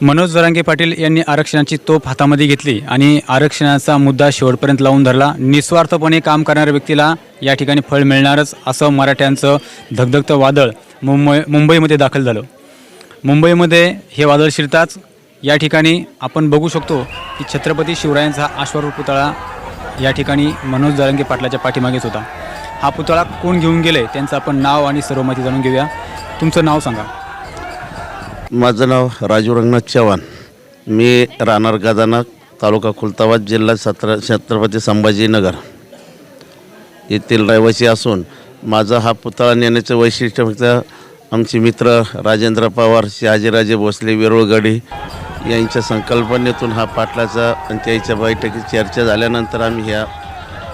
मनोज जरांगे पाटील यांनी आरक्षणाची तोप हातामध्ये घेतली आणि आरक्षणाचा मुद्दा शेवटपर्यंत लावून धरला. निस्वार्थपणे काम करणाऱ्या व्यक्तीला या ठिकाणी फळ मिळणारच असं मराठ्यांचं धगधगतं वादळ मुंबई मुंबईमध्ये दाखल झालं. मुंबईमध्ये हे वादळ शिरताच या ठिकाणी आपण बघू शकतो की छत्रपती शिवरायांचा हा पुतळा या ठिकाणी मनोज जरांगे पाटलाच्या पाठीमागेच होता. हा पुतळा कोण घेऊन गेले त्यांचं आपण नाव आणि सर्व माहिती जाणून घेऊया. तुमचं नाव सांगा. माझं नाव राजू रंगनाथ चव्हाण. मी राहणार गदाना तालुका खुलताबाद जिल्हा छत्र छत्रपती संभाजीनगर. येथील रहिवासी असून माझा हा पुतळा नेण्याचं वैशिष्ट्य फक्त आमचे मित्र राजेंद्र पवार शहाजीराजे भोसले वेरुळगडी यांच्या संकल्पनेतून हा पाटलाचा आणि त्याच्या बैठकीत चर्चा झाल्यानंतर आम्ही ह्या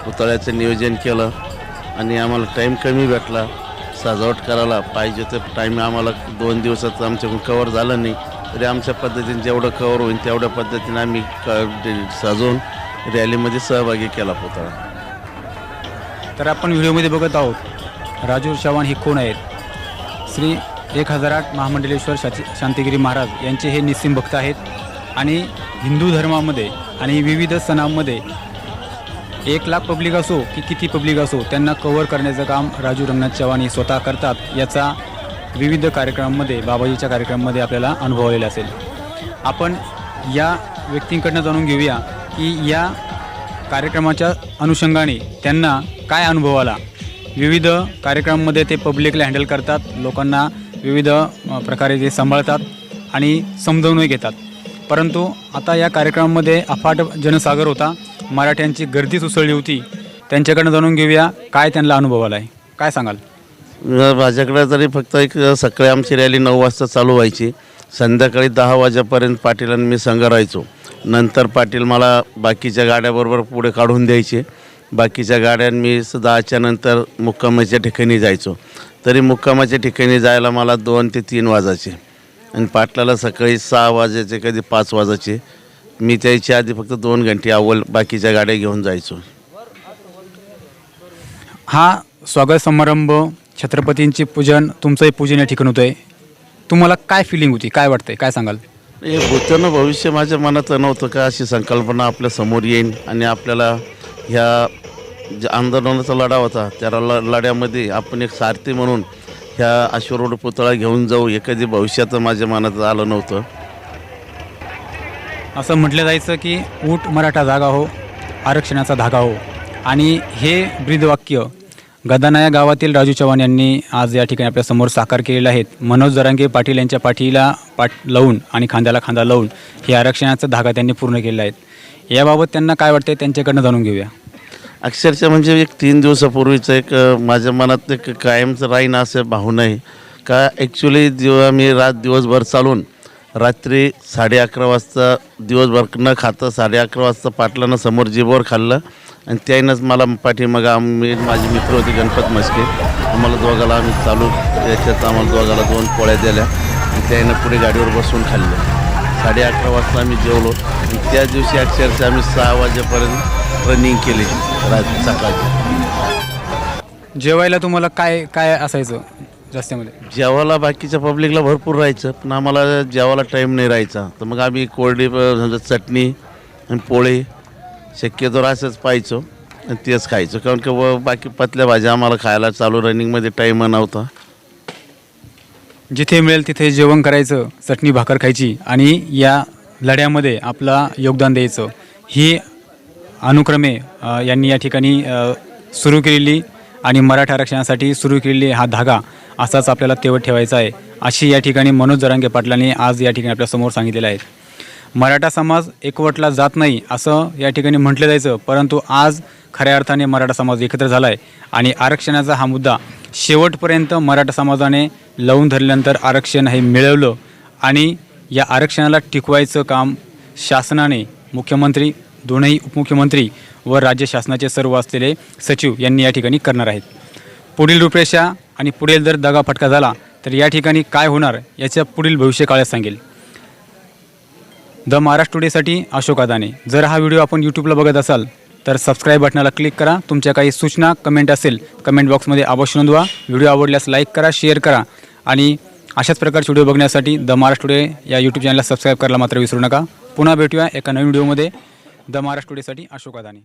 पुतळ्याचं नियोजन केलं आणि आम्हाला टाईम कमी भेटला. सजावट करायला पाहिजे तर टाईम आम्हाला दोन दिवसात आमच्याकडून कवर झालं नाही. तरी आमच्या पद्धतीने जेवढं कवर होईल तेवढ्या पद्धतीने आम्ही क सजवून रॅलीमध्ये सहभागी केला पुतळा. तर आपण व्हिडिओमध्ये बघत आहोत राजू चव्हाण हे कोण आहेत? श्री एक हजार आठ महामंडलेश्वर शांती शांतिगिरी महाराज यांचे हे निस्सिम भक्त आहेत. आणि हिंदू धर्मामध्ये आणि विविध सणांमध्ये एक लाख पब्लिक असो की किती पब्लिक असो त्यांना कव्हर करण्याचं काम राजू रंगनाथ चव्हाण हे स्वतः करतात याचा विविध कार्यक्रमामध्ये बाबाजीच्या कार्यक्रमामध्ये आपल्याला अनुभवलेला असेल. आपण या व्यक्तींकडनं जाणून घेऊया की या कार्यक्रमाच्या अनुषंगाने त्यांना काय अनुभव आला? विविध कार्यक्रमामध्ये ते पब्लिकला हँडल करतात लोकांना विविध प्रकारे ते सांभाळतात आणि समजावूनही घेतात. परंतु आता या कार्यक्रमामध्ये अफाट जनसागर होता. मराठ्यांची गर्दीच उसळली होती. त्यांच्याकडनं जाणून घेऊया काय त्यांना अनुभव आला आहे. काय सांगाल? माझ्याकडे तरी फक्त एक सकाळी आमची रॅली नऊ वाजता चालू व्हायची. संध्याकाळी दहा वाजेपर्यंत पाटील आणि मी संघ राहायचो. नंतर पाटील मला बाकीच्या गाड्याबरोबर पुढे काढून द्यायचे. बाकीच्या गाड्यां मी स- दहाच्या नंतर मुक्कामाच्या ठिकाणी जायचो. तरी मुक्कामाच्या ठिकाणी जायला मला दोन ते तीन वाजायचे. आणि पाटलाला सकाळी सहा वाजायचे कधी पाच वाजायचे. मी त्याच्या आधी फक्त दोन घंटे अव्वल बाकीच्या गाड्या घेऊन जायचो. हा स्वागत समारंभ छत्रपतींचे पूजन तुमचंही पूजन या ठिकाणी होतं आहे तुम्हाला काय फिलिंग होती? काय वाटतंय? काय सांगाल? हे भूतानं भविष्य माझ्या मनात नव्हतं का? अशी संकल्पना आपल्यासमोर येईल आणि आपल्याला ह्या जे आंदोलनाचा लढा होता त्या ल लढ्यामध्ये आपण एक सारथी म्हणून ह्या अश्वरोड पुतळा घेऊन जाऊ. हे कधी भविष्यात माझ्या मनात आलं नव्हतं. असं म्हटलं जायचं की ऊट मराठा जागा हो आरक्षणाचा धागा हो. आणि हे ब्रीदवाक्य गदाना या गावातील राजू चव्हाण यांनी आज या ठिकाणी आपल्यासमोर साकार केलेले आहेत मनोज जरांगे पाटील यांच्या पाठीला पाठ लावून आणि खांद्याला खांदा लावून हे आरक्षणाचा धागा त्यांनी पूर्ण केलेला आहे. याबाबत त्यांना काय वाटते त्यांच्याकडनं जाणून घेऊया. अक्षरशः म्हणजे एक तीन दिवसापूर्वीचं एक माझ्या मनात एक कायमचं राहीन असं भावना आहे. का ॲक्च्युली जेव्हा मी रात दिवसभर चालून रात्री साडे अकरा वाजता दिवसभर न खातं साडे अकरा वाजता पाटलानं समोर जिभोर खाल्लं आणि त्याईनंच मला पाठीमागं आम्ही माझे मित्र होते गणपत मस्के आम्हाला दोघाला आम्ही चालू याच्यात आम्हाला दोघाला दोन पोळ्या दिल्या आणि त्याईनं पुढे गाडीवर बसून खाल्लं. साडे अकरा वाजता आम्ही जेवलो. आणि त्या दिवशी अक्षरशः आम्ही सहा वाजेपर्यंत रनिंग केली रात्री सकाळची जेवायला तुम्हाला काय काय असायचं रस्त्यामध्ये जेवायला बाकीच्या पब्लिकला भरपूर राहायचं पण आम्हाला जेवायला टाईम नाही राहायचा. तर मग आम्ही कोरडी चटणी आणि पोळी शक्यतो असंच पाहायचो आणि तेच खायचो. कारण की व बाकी पतल्या भाज्या आम्हाला खायला चालू रनिंगमध्ये टाईम नव्हता. जिथे मिळेल तिथे जेवण करायचं चटणी भाकर खायची आणि या लढ्यामध्ये आपला योगदान द्यायचं. ही अनुक्रमे यांनी या ठिकाणी सुरू केलेली आणि मराठा आरक्षणासाठी सुरू केलेली हा धागा असाच आपल्याला तेवत ठेवायचा आहे अशी या ठिकाणी मनोज जरांगे पाटलांनी आज या ठिकाणी आपल्यासमोर सांगितलेलं आहे. मराठा समाज एकवटला जात नाही असं या ठिकाणी म्हटलं जायचं परंतु आज खऱ्या अर्थाने मराठा समाज एकत्र झाला आहे आणि आरक्षणाचा हा मुद्दा शेवटपर्यंत मराठा समाजाने लावून धरल्यानंतर आरक्षण हे मिळवलं आणि या आरक्षणाला टिकवायचं काम शासनाने मुख्यमंत्री दोनही उपमुख्यमंत्री व राज्य शासनाचे सर्व असलेले सचिव यांनी या ठिकाणी करणार आहेत. पुढील रूपरेषा आणि पुढील जर दगाफटका झाला तर या ठिकाणी काय होणार याच्या पुढील भविष्य काळात सांगेल. द महाराष्ट्र टुडेसाठी अशोक अदाने जर हा व्हिडिओ आपण यूट्यूबला बघत असाल तर सबस्क्राईब बटनाला क्लिक करा. तुमच्या काही सूचना कमेंट असेल कमेंट बॉक्समध्ये अवश्य नोंदवा. व्हिडिओ आवडल्यास लाईक करा शेअर करा. आणि अशाच प्रकारचे व्हिडिओ बघण्यासाठी द महाराष्ट्र टुडे या यूट्यूब चॅनलला सबस्क्राईब करायला मात्र विसरू नका. पुन्हा भेटूया एका नवीन व्हिडिओमध्ये द महाराष्ट्र टुडेसाठी अशोक अदानी.